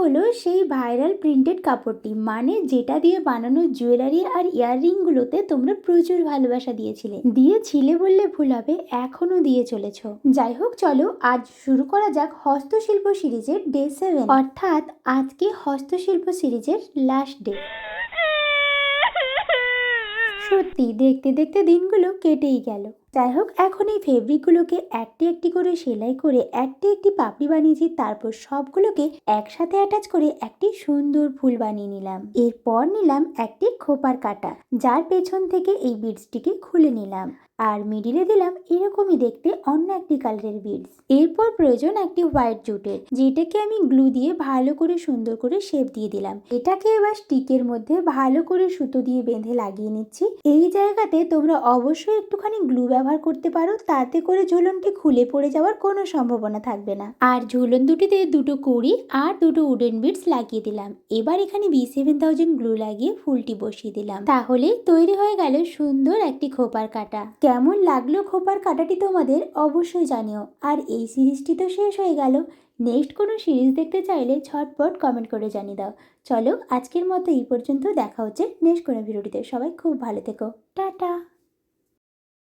হলো সেই viral printed কাপড়টি। মানে যেটা দিয়ে বানানো জুয়েলারি আর ইয়াররিংগুলোতে তোমরা প্রচুর ভালোবাসা দিয়েছিলে। দিয়েছিলে বললে ভুল হবে, এখনও দিয়ে চলেছ। যাই হোক, চলো আজ শুরু করা যাক হস্তশিল্প সিরিজের ডে সেভেন অর্থাৎ আজকে হস্তশিল্প সিরিজের লাস্ট ডে সত্যি, দেখতে দেখতে দিনগুলো কেটেই গেল। যাই হোক, এখন এই ফেব্রিকগুলোকে একটি একটি করে সেলাই করে একটি একটি পাপড়ি বানিয়েছি, তারপর সবগুলোকে একসাথে অ্যাটাচ করে একটি সুন্দর ফুল বানিয়ে নিলাম। এরপর নিলাম একটি খোপার কাটা, যার পেছন থেকে এই বিডসটিকে খুলে নিলাম। আর মিডিলে দিলাম এরকমই দেখতে অন্য একটি কালারের বিডস এরপর প্রয়োজন একটি হোয়াইট জুটের, যেটাকে আমি গ্লু দিয়ে ভালো করে সুন্দর করে শেপ দিয়ে দিলাম। এটাকে এবার স্টিকের মধ্যে ভালো করে সুতো দিয়ে বেঁধে লাগিয়ে নিচ্ছি। এই জায়গাতে তোমরা অবশ্যই একটুখানি গ্লু ব্যবহার করতে পারো, তাতে করে ঝুলনটি খুলে পড়ে যাওয়ার কোনো সম্ভাবনা থাকবে না। আর ঝুলন দুটিতে দুটো কুড়ি আর দুটো উডেন বিটস লাগিয়ে দিলাম। এবার এখানে বি সেভেন থাউজেন্ড গ্লু লাগিয়ে ফুলটি বসিয়ে দিলাম। তাহলে তৈরি হয়ে গেল সুন্দর একটি খোপার কাটা। কেমন লাগল খোপার কাটাটি তোমাদের অবশ্যই জানিও। আর এই সিরিজটি তো শেষ হয়ে গেল। নেক্সট কোনো সিরিজ দেখতে চাইলে ঝটপট কমেন্ট করে জানিয়ে দাও। চলো আজকের মতো এই পর্যন্ত। দেখা হচ্ছে নেক্সট কোনো ভিডিওটিতে সবাই খুব ভালো থেকো। টাটা!